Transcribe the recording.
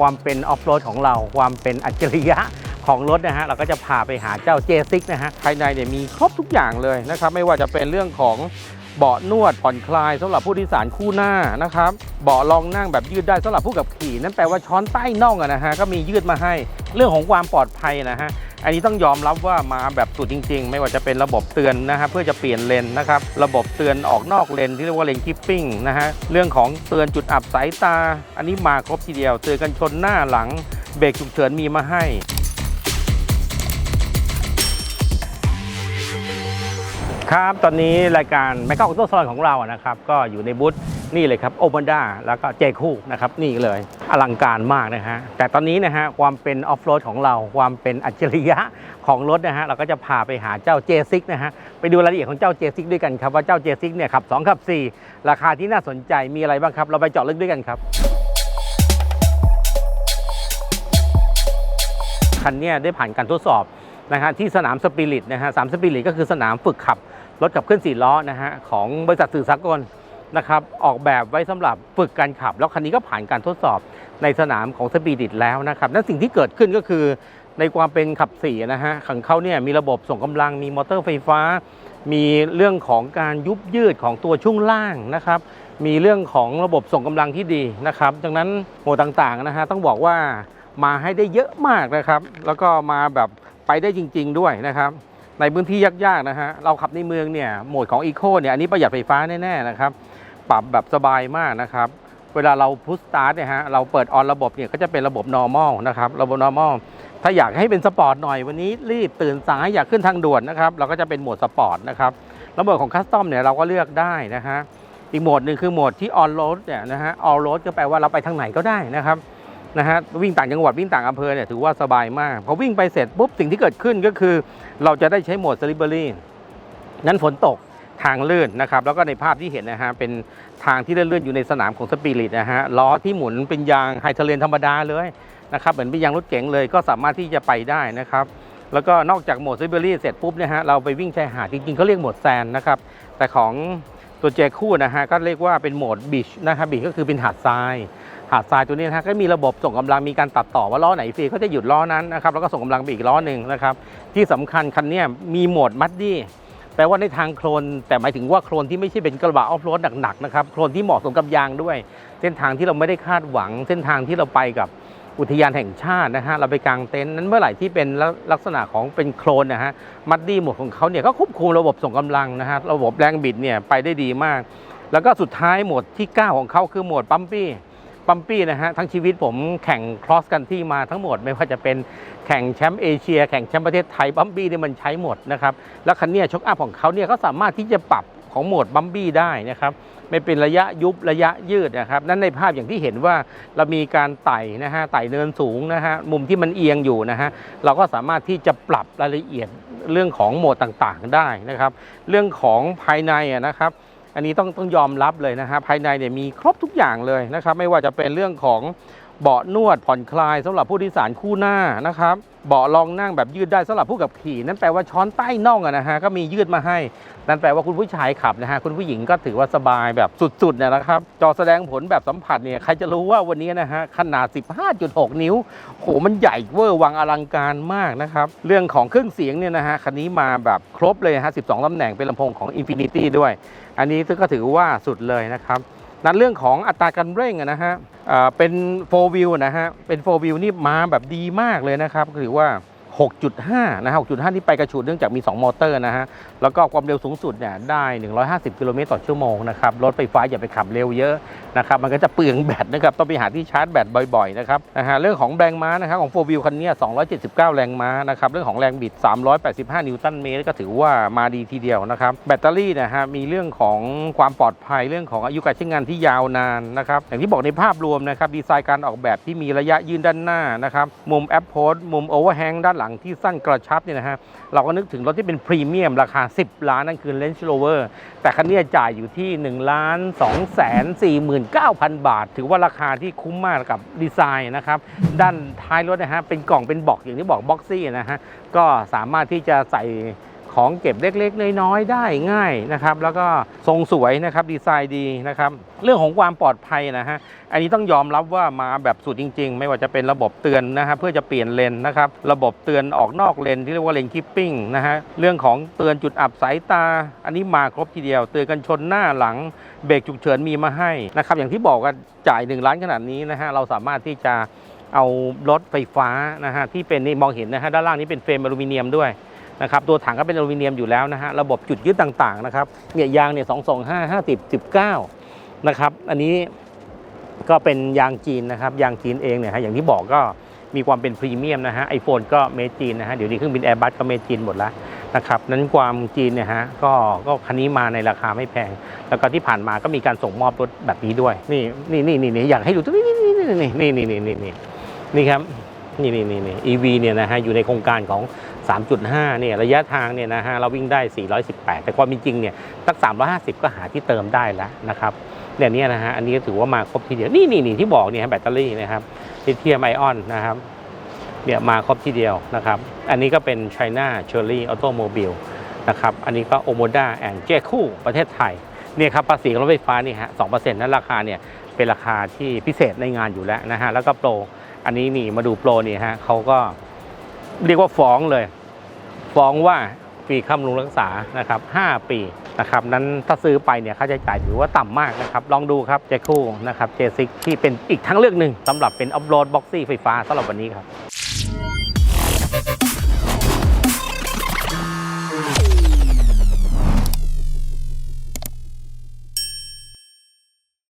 ความเป็นออฟโรดของเรา ความเป็นอัจฉริยะของรถนะฮะ เราก็จะพาไปหาเจ้า J6 นะฮะ ภายในเนี่ยมีครบทุกอย่างเลยนะครับ ไม่ว่าจะเป็นเรื่องของเบาะนวดผ่อนคลายสำหรับผู้โดยสารคู่หน้านะครับ เบาะรองนั่งแบบยืดได้สำหรับผู้ขับขี่ นั่นแปลว่าช้อนใต้น่องอะนะฮะ ก็มียืดมาให้ เรื่องของความปลอดภัยนะฮะ อันนี้ต้องยอมรับว่ามาแบบสุดจริง ๆ ไม่ว่าจะเป็นระบบเตือนนะฮะเพื่อจะเปลี่ยนเลนนะครับ ระบบเตือนออกนอกเลนที่เรียกว่าเลนคิปปิ้งนะฮะเรื่องของเตือนจุดอับสายตา อันนี้มาครบทีเดียวเตือนกันชนหน้าหลังเบรกฉุกเฉินมีมาให้ ครับ ตอนนี้รายการแมค c าออโต้ซอนของเราอะนะครับ ก็อยู่ในบูธนี่เลยครับโอ a นด้าแล้วก็เจคู่นะครับ นี่เลยอลังการมากนะฮะ แต่ตอนนี้นะฮะ ความเป็นออฟโรดของเรา ความเป็นอัจฉริยะของรถนะฮะ เราก็จะพาไปหาเจ้า J6 นะฮะ ไปดูรายละเอียดของเจ้า J6 ด้วยกันครับ ว่าเจ้า J6 เนี่ยขับ2ขับ 4 ราคาที่น่าสนใจมีอะไรบ้างครับ เราไปเจาะลึกด้วยกันครับคันนี้ได้ผ่านการทดสอบนะฮะที่สนามสปิริตนะฮะสามสปิริตก็คือสนามฝึกขับ รถขับเคลื่อนสี่ล้อนะฮะของบริษัทสื่อสากลนะครับออกแบบไว้สำหรับฝึกการขับ แล้วคันนี้ก็ผ่านการทดสอบในสนามของสปิริตแล้วนะครับนั่นสิ่งที่เกิดขึ้นก็คือในความเป็นขับสี่นะฮะของเขาเนี่ยมีระบบส่งกำลังมีมอเตอร์ไฟฟ้า มีเรื่องของการยุบยืดของตัวช่วงล่างนะครับ มีเรื่องของระบบส่งกำลังที่ดีนะครับดังนั้นโหมดต่างๆนะฮะต้องบอกว่ามาให้ได้เยอะมากนะครับ แล้วก็มาแบบไปได้จริง ๆ ด้วยนะครับ ในพื้นที่ยากๆนะฮะเราขับในเมืองเนี่ยโหมดของอีโคเนี่ยอันนี้ประหยัดไฟฟ้าแน่ๆนะครับปรับแบบสบายมากนะครับเวลาเราพุชสตาร์ทเนี่ยฮะเราเปิดออนระบบเนี่ยก็จะเป็นระบบ normal นะครับระบบ normal ถ้าอยากให้เป็นสปอร์ตหน่อยวันนี้รีบตื่นสายอยากขึ้นทางด่วนนะครับเราก็จะเป็นโหมดสปอร์ตนะครับระบบของคัสตอมเนี่ยเราก็เลือกได้นะฮะอีกโหมดหนึ่งคือโหมดที่ออนโรดเนี่ยนะฮะออนโรดก็แปลว่าเราไปทางไหนก็ได้นะครับ นะฮะวิ่งต่างจังหวัดวิ่งต่างอำเภอเนี่ยถือว่าสบายมากพอวิ่งไปเสร็จปุ๊บสิ่งที่เกิดขึ้นก็คือ เราจะได้ใช้โหมดสลิปเบอรี่นั้นฝนตกทางลื่นนะครับแล้วก็ในภาพที่เห็นนะฮะเป็นทางที่เลื่อนๆอยู่ในสนามของสปิริตนะฮะล้อที่หมุนเป็นยางไฮเทเลนธรรมดาเลยนะครับเหมือนเป็นยางรถเก๋งเลยก็สามารถที่จะไปได้นะครับแล้วก็นอกจากโหมดสลิปเบอรี่เสร็จปุ๊บเนี่ยฮะเราไปวิ่งชายหาดจริงๆเขาเรียกโหมดแซนนะครับแต่ของ ตัวเจคู่นะฮะก็เรียกว่าเป็นโหมดบีชนะครับบีชก็คือเป็นหาดทรายหาดทรายตัวนี้นะฮะก็มีระบบส่งกำลังมีการตัดต่อว่าล้อไหนฟรีเขาจะหยุดล้อนั้นนะครับแล้วก็ส่งกำลังไปอีกล้อหนึ่งนะครับที่สำคัญคันนี้มีโหมดมัดดี้แปลว่าในทางโคลนแต่หมายถึงว่าโคลนที่ไม่ใช่เป็นกระบะออฟโรดหนักๆนะครับโคลนที่เหมาะสมกับยางด้วย เส้นทางที่เราไม่ได้คาดหวัง เส้นทางที่เราไปกับ อุทยานแห่งชาตินะฮะเราไปกางเต็นท์นั้นเมื่อไหร่ที่เป็นลักษณะของเป็นโคลนนะฮะมัดดี้หมดของเขาเนี่ยก็ควบคุมระบบส่งกำลังนะฮะระบบแรงบิดเนี่ยไปได้ดีมาก แล้วก็สุดท้ายโหมดที่ 9 ของเขาคือโหมดปั๊มปี้ปั๊มปี้นะฮะทั้งชีวิตผมแข่งครอสกันที่มาทั้งหมดไม่ว่าจะเป็นแข่งแชมป์เอเชีย แข่งแชมป์ประเทศไทยปั๊มปี้เนี่ยมันใช้หมดนะครับแล้วคันเนี้ยช็อคอัพของเขาเนี่ยเขาสามารถที่จะปรับ ของโหมดปั๊มปี้ได้นะครับไม่เป็นระยะยุบระยะยืดนะครับ นั่นในภาพอย่างที่เห็นว่าเรามีการไต่นะฮะไต่เนินสูงนะฮะมุมที่มันเอียงอยู่นะฮะเราก็สามารถที่จะปรับรายละเอียดเรื่องของโหมดต่างๆได้นะครับ เรื่องของภายในนะครับ อันนี้ต้องต้องยอมรับเลยนะฮะภายในเนี่ยมีครบทุกอย่างเลยนะครับ ไม่ว่าจะเป็นเรื่องของเบาะนวดผ่อนคลายสำหรับผู้โดยสารคู่หน้านะครับ เบาะรองนั่งแบบยืดได้สำหรับผู้ขับขี่ นั่นแปลว่าช้อนใต้น่องอะนะฮะก็มียืดมาให้ นั่นแปลว่าคุณผู้ชายขับนะฮะคุณผู้หญิงก็ถือว่าสบายแบบสุดๆเนี่ยนะครับ จอแสดงผลแบบสัมผัสเนี่ยใครจะรู้ว่าวันนี้นะฮะขนาด 15.6 นิ้วโหมันใหญ่เวอร์วังอลังการมากนะครับ เรื่องของเครื่องเสียงเนี่ยนะฮะคันนี้มาแบบครบเลยฮะ 12ตำแหน่งเป็นลำโพงของ Infinity ด้วย อันนี้ซึ่งก็ถือว่าสุดเลยนะครับ นั้นเรื่องของอัตราการเร่งนะฮะเป็น4 wheel นะฮะเป็น4 wheel นี่มาแบบดีมากเลยนะครับถือว่า 6.5 นะฮะ 6.5นี่ไปกระชูดเนื่องจากมี 2 มอเตอร์นะฮะ แล้วก็ความเร็วสูงสุดเนี่ยได้ 150 กิโลเมตรต่อชั่วโมงนะครับ รถไฟฟ้าอย่าไปขับเร็วเยอะนะครับ มันก็จะเปลืองแบตนะครับ ต้องไปหาที่ชาร์จแบตบ่อยๆนะครับ นะฮะ เรื่องของแรงม้านะครับของ4 wheel คันนี้ 279 แรงม้านะครับ เรื่องของแรงบิด 385 นิวตันเมตร ก็ถือว่ามาดีทีเดียวนะครับ แบตเตอรี่นะฮะ มีเรื่องของความปลอดภัย เรื่องของอายุการใช้งานที่ยาวนานนะครับ อย่างที่บอกในภาพรวมนะครับ ดีไซน์การออกแบบที่มีระยะยืนด้านหน้านะครับ มุมแอปโพสมุมโอเวอร์แฮงด้านหลังที่สั้นกระชับเนี่ยนะฮะเราก็นึกถึงรถที่เป็นพรีเมียมราคา 10 ล้านนั่นคือ Range Rover แต่คันนี้จ่ายอยู่ที่ 1 ล้าน2แสน49,000 บาท ถือว่าราคาที่คุ้มมากกับดีไซน์นะครับ ด้านท้ายรถนะฮะเป็นกล่องเป็นบอกอย่างที่บอกบ็อกซี่นะฮะก็สามารถที่จะใส่ ของเก็บเล็กๆ น้อยๆ ได้ง่ายนะครับ แล้วก็ทรงสวยนะครับดีไซน์ดีนะครับ เรื่องของความปลอดภัยนะฮะอันนี้ต้องยอมรับว่ามาแบบสุดจริง ๆ ไม่ว่าจะเป็นระบบเตือนนะฮะเพื่อจะเปลี่ยนเลนนะครับ ระบบเตือนออกนอกเลนที่เรียกว่าเลนคิปปิ้งนะฮะเรื่องของเตือนจุดอับสายตา อันนี้มาครบทีเดียว เตือนกันชนหน้าหลังเบรกฉุกเฉินมีมาให้นะครับ อย่างที่บอกกันจ่าย1ล้านขนาดนี้นะฮะเราสามารถที่จะเอารถไฟฟ้านะฮะที่เป็นนี่มองเห็นนะฮะด้านล่างนี้เป็นเฟรมอลูมิเนียมด้วย นะครับตัวถังก็เป็นอลูมิเนียมอยู่แล้วนะฮะระบบจุดยึดต่างๆนะครับเนี่ยยางเนี่ยสองสองห้าห้าสิบสิบเก้านะครับอันนี้ก็เป็นยางจีนนะครับยางจีนเองเนี่ยฮะอย่างที่บอกก็มีความเป็นพรีเมียมนะฮะไอโฟนก็เมจีนนะฮะเดี๋ยวนี้เครื่องบินแอร์บัสก็เมจีนหมดแล้วนะครับนั้นความจีนเนี่ยฮะก็ก็คันนี้มาในราคาไม่แพง แล้วก็ที่ผ่านมาก็มีการส่งมอบรถแบบนี้ด้วย นี่นี่นี่นี่นี่อยากให้ดูตรงนี้นี่นี่นี่นี่นี่นี่นี่นี่นี่ครับนี่นี่นี่นี่ EV เนี่ยนะฮะอยู่ในโครงการของ 3.5 เนี่ยระยะทางเนี่ยนะฮะเราวิ่งได้ 418 แต่ความจริงเนี่ยสัก350 ก็หาที่เติมได้แล้วนะครับเนี่ยนี่นะฮะอันนี้ก็ถือว่ามาครบทีเดียวนี่นี่นี่ที่บอกเนี่ยแบตเตอรี่นะครับลิเธียมไอออนนะครับเนี่ยมาครบทีเดียวนะครับ อันนี้ก็เป็น China Cherry Automobile นะครับอันนี้ก็ Omoda and j คู่ประเทศไทยเนี่ยครับภาษีรถไฟฟ้านี่ฮะสองเปอร์เซ็นต์นั้นราคาเนี่ยเป็นราคาที่พิเศษในงานอยู่แล้วนะฮะแล้วก็โปร อันนี้นี่มาดูโปรนี่ฮะเขาก็ เรียกว่าฟ้องเลย ฟ้องว่าฟรีค่าบำรุงรักษานะครับ 5 ปีนะครับนั้นถ้าซื้อไปเนี่ยค่าใช้จ่ายถือว่าต่ำมากนะครับ ลองดูครับเจคู่นะครับเจซิกที่เป็นอีกทั้งเลือกหนึ่งสำหรับเป็นออฟโรดบ็อกซี่ไฟฟ้าสำหรับวันนี้ครับ